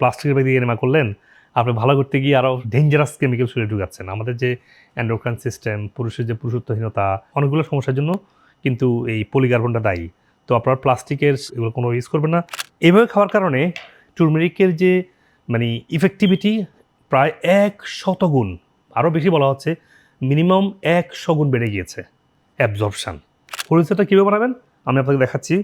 প্লাস্টিকের দিয়ে এনমা করলেন, আপনি ভালো করতে গিয়ে আরও ডেঞ্জারাস কেমিক্যাল শরীরে ঢুকাচ্ছেন। আমাদের যে অ্যান্ড্রোক্রাইন সিস্টেম পুরুষের যে পুরুষত্বহীনতা, অনেকগুলো সমস্যার জন্য কিন্তু এই পলিকার্বনটা দায়ী। তো আপনার প্লাস্টিকের এগুলো কোনো ইউজ করবেন না। এভাবে খাওয়ার কারণে টুরমেরিকের যে মানে ইফেক্টিভিটি প্রায় এক শতগুণ আরও বেশি বলা হচ্ছে মিনিমাম এক শগুণ বেড়ে গিয়েছে। অ্যাবজর্পশান হলুদটা কীভাবে বানাবেন? আমি আপনাকে দেখাচ্ছি।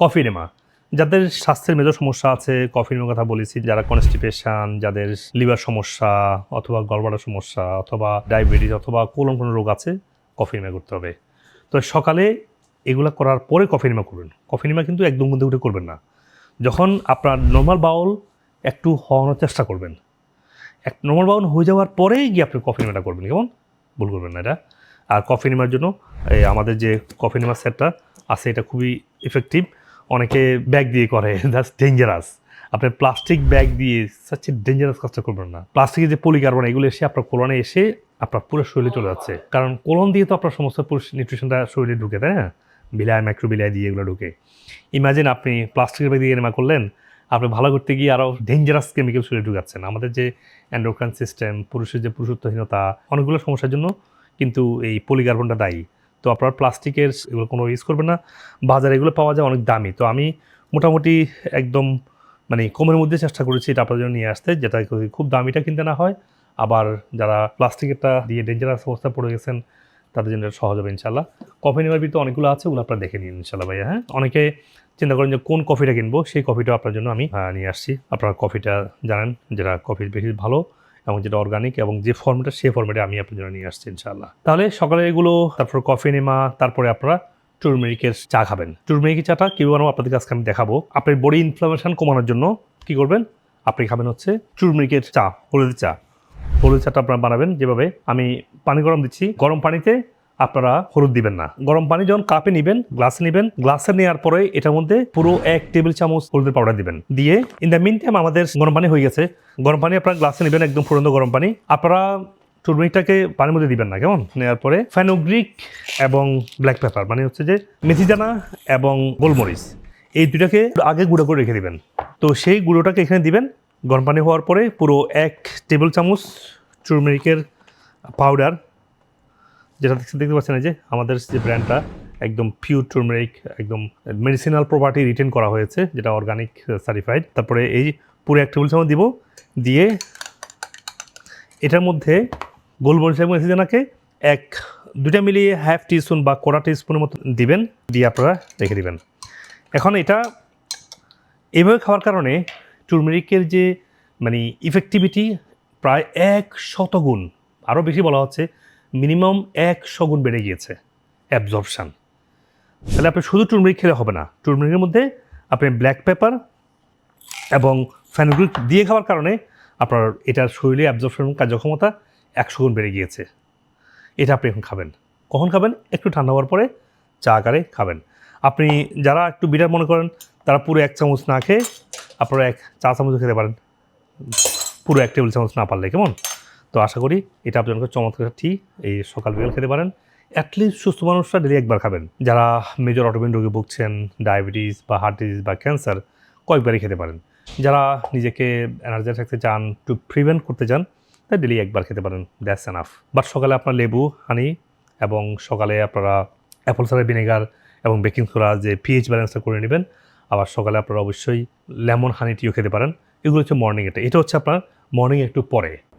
কফি নেমা যাদের স্বাস্থ্যের মেজর সমস্যা আছে, কফি নেমার কথা বলেছি, যারা কনস্টিপেশন, যাদের লিভার সমস্যা অথবা গলবাড়ার সমস্যা অথবা ডায়াবেটিস অথবা কোলন কোনো রোগ আছে, কফি নেমা করতে হবে। তো সকালে এগুলো করার পরে কফি নেমা করবেন কফি নেমা কিন্তু একদম মধ্যে উঠে করবেন না। যখন আপনার নর্মাল বাউল একটু হওয়ানোর চেষ্টা করবেন। এক নর্মাল বাউল হয়ে যাওয়ার পরেই গিয়ে আপনি কফি নেমাটা করবেন, কেমন? ভুল করবেন না এটা। আর কফি নেমার জন্য আমাদের যে কফি নেমার সেটটা আছে, এটা খুবই ইফেক্টিভ অনেকে ব্যাগ দিয়ে করে দ্যাটস ডেঞ্জারাস আপনি প্লাস্টিক ব্যাগ দিয়ে সাচ্ছে ডেঞ্জারাস কাজটা করবেন না। প্লাস্টিকের যে পলিকার্বন এগুলো এসে আপনার কোলনে এসে আপনার পুরো শরীরে চলে যাচ্ছে। কারণ কোলন দিয়ে তো আপনার সমস্ত পুরো নিউট্রিশনটা শরীরে ঢুকে, তাই না? বিলায় মাইক্রো বিলায় দিয়ে এগুলো ঢুকে। ইমাজিন আপনি প্লাস্টিকের ব্যাগ দিয়ে এনমা করলেন, আপনি ভালো করতে গিয়ে আরও ডেঞ্জারাস কেমিক্যাল শরীরে ঢুকাচ্ছেন। আমাদের যে অ্যান্ড্রোক্রাইন সিস্টেম পুরুষের যে পুরুষত্বহীনতা, অনেকগুলো সমস্যার জন্য কিন্তু এই পলিকার্বনটা দায়ী। তো আপনার প্লাস্টিকের এগুলো কোনো ইউজ করবেন না। বাজারে এগুলো পাওয়া যায় অনেক দামি। তো আমি মোটামুটি একদম মানে কমের মধ্যে চেষ্টা করেছি এটা আপনার জন্য নিয়ে আসতে, যেটা খুব দামিটা কিনতে না হয়। আবার যারা প্লাস্টিকেরটা দিয়ে ডেঞ্জারাস অবস্থা পড়ে গেছেন, তাদের জন্য সহজ হবে ইনশাল্লাহ কফি নেওয়ার ভিতরে অনেকগুলো আছে, ওগুলো আপনারা দেখে নিন ইনশাল্লাহ ভাইয়া হ্যাঁ? অনেকে চিন্তা করেন যে কোন কফিটা কিনবো? সেই কফিটা আপনার জন্য আমি নিয়ে আসছি। আপনারা কফিটা জানেন, যেটা কফির বেশি ভালো। এবং যেটা অর্গানিক এবং যে ফর্মেটটা সেই ফর্মেটে আমি আপনার জন্য নিয়ে আসছি ইনশাল্লাহ তাহলে সকালে এগুলো, তারপর কফি নেমা তারপরে আপনারা টুরমেরিকের চা খাবেন। টুরমেরিকের চাটা কীভাবে বানাবো আপনাদের আজকে আমি দেখাবো। আপনার বডি ইনফ্লামেশন কমানোর জন্য কি করবেন? আপনি খাবেন হচ্ছে টুরমেরিকের চা, হলুদের চা। হলুদ চাটা আপনারা বানাবেন। যেভাবে আমি পানি গরম দিচ্ছি, গরম পানিতে আপনারা হলুদ দিবেন না। গরম পানি যখন কাপে নেবেন, গ্লাসে নেবেন, গ্লাসে নেওয়ার পরে এটার মধ্যে পুরো এক টেবিল চামচ হলুদের পাউডার দিবেন। দিয়ে ইন দ্য মিন টাইম আমাদের গরম পানি হয়ে গেছে। গরম পানি আপনারা গ্লাসে নেবেন, একদম ফুরন্ত গরম পানি। আপনারা টুরমেরিকটাকে পানির মধ্যে দিবেন না, কেমন? নেওয়ার পরে ফ্যানোগ্রিক এবং ব্ল্যাক পেপার মানে হচ্ছে যে মেথিদানা এবং গোলমরিচ। এই দুটাকে আগে গুঁড়ো করে রেখে দিবেন। তো সেই গুঁড়োটাকে এখানে দিবেন। গরম পানি হওয়ার পরে পুরো এক টেবিল চামচ টুরমেরিকের পাউডার যেটা দেখতে দেখতে পাচ্ছেন যে আমাদের যে ব্র্যান্ডটা একদম পিওর টুরমেরিক একদম মেডিসিনাল প্রপার্টি রিটেন করা হয়েছে, যেটা অর্গানিক সার্টিফাইড তারপরে এই পুরো এক টেবিল চামচ দিব, দিয়ে এটার মধ্যে গোলমরিচ এবং এসিদানাকে এক দুটা মিলিয়ে হাফ টিস্পুন বা কোড়া টিস্পুনের মতো দিবেন, দিয়ে আপনারা রেখে দিবেন। এখন এটা এভাবে খাওয়ার কারণে টুরমেরিকের যে মানে ইফেক্টিভিটি প্রায় এক শতগুণ, আরও বেশি বলা হচ্ছে মিনিমাম এক শগুণ বেড়ে গিয়েছে অ্যাবজর্পশান তাহলে আপনি শুধু টুরমেরিক খেলে হবে না টুরমেরিকের মধ্যে আপনি ব্ল্যাক পেপার এবং ফ্যানগ্রিক দিয়ে খাওয়ার কারণে আপনার এটার শরীরে অ্যাবজর্পশন কার্যক্ষমতা একশো গুণ বেড়ে গিয়েছে। এটা আপনি এখন খাবেন। কখন খাবেন? একটু ঠান্ডা হওয়ার পরে চা আকারে খাবেন। আপনি যারা একটু বিরাট মনে করেন, তারা পুরো এক চামচ না খেয়ে আপনারা এক চা চামচ খেতে পারেন। পুরো এক টেবিল চামচ না পারলে, কেমন? তো আশা করি এটা জন্য চমৎকার টি এই সকাল বিকাল খেতে পারেন। অ্যাটলিস্ট সুস্থ মানুষরা ডেলি একবার খাবেন। যারা মেজর অটোমেন রোগে ভুগছেন ডায়াবেটিস বা হার্ট ডিজিজ বা ক্যান্সার কয়েকবারই খেতে পারেন। যারা নিজেকে এনার্জি রাখতে চান টু প্রিভেন্ট করতে চান তাই ডেলি একবার খেতে পারেন। দ্যাটস এনাফ বাট সকালে আপনার লেবু হানি এবং সকালে আপনারা অ্যাপল সারের ভিনেগার এবং বেকিং সোডা যে পিএইচ ব্যালেন্সটা করে নেবেন, আবার সকালে আপনারা অবশ্যই লেমন হানি টিও খেতে পারেন। এগুলো হচ্ছে মর্নিং এটা এটা হচ্ছে আপনার মর্নিং একটু পরে।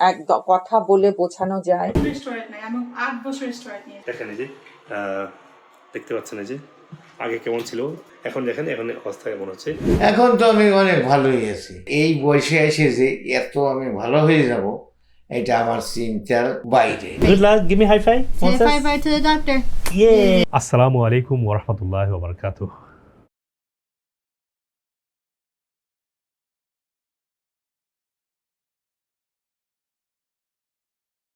একদম কথা বলে বোঝানো যায়। দেখেন এই যে দেখতে পাচ্ছেন এই যে আগে কেমন ছিল? এখন দেখেন এখন অবস্থা কেমন হচ্ছে। এখন তো আমি অনেক ভালোই আছি। এই বয়সে এসে যে এত আমি ভালো হয়ে যাব এটা আমার চিন্তার বাইরে। Good luck give me high five bye to the doctor. আসসালামু আলাইকুম ওয়া রাহমাতুল্লাহি ওয়া বারাকাতুহু।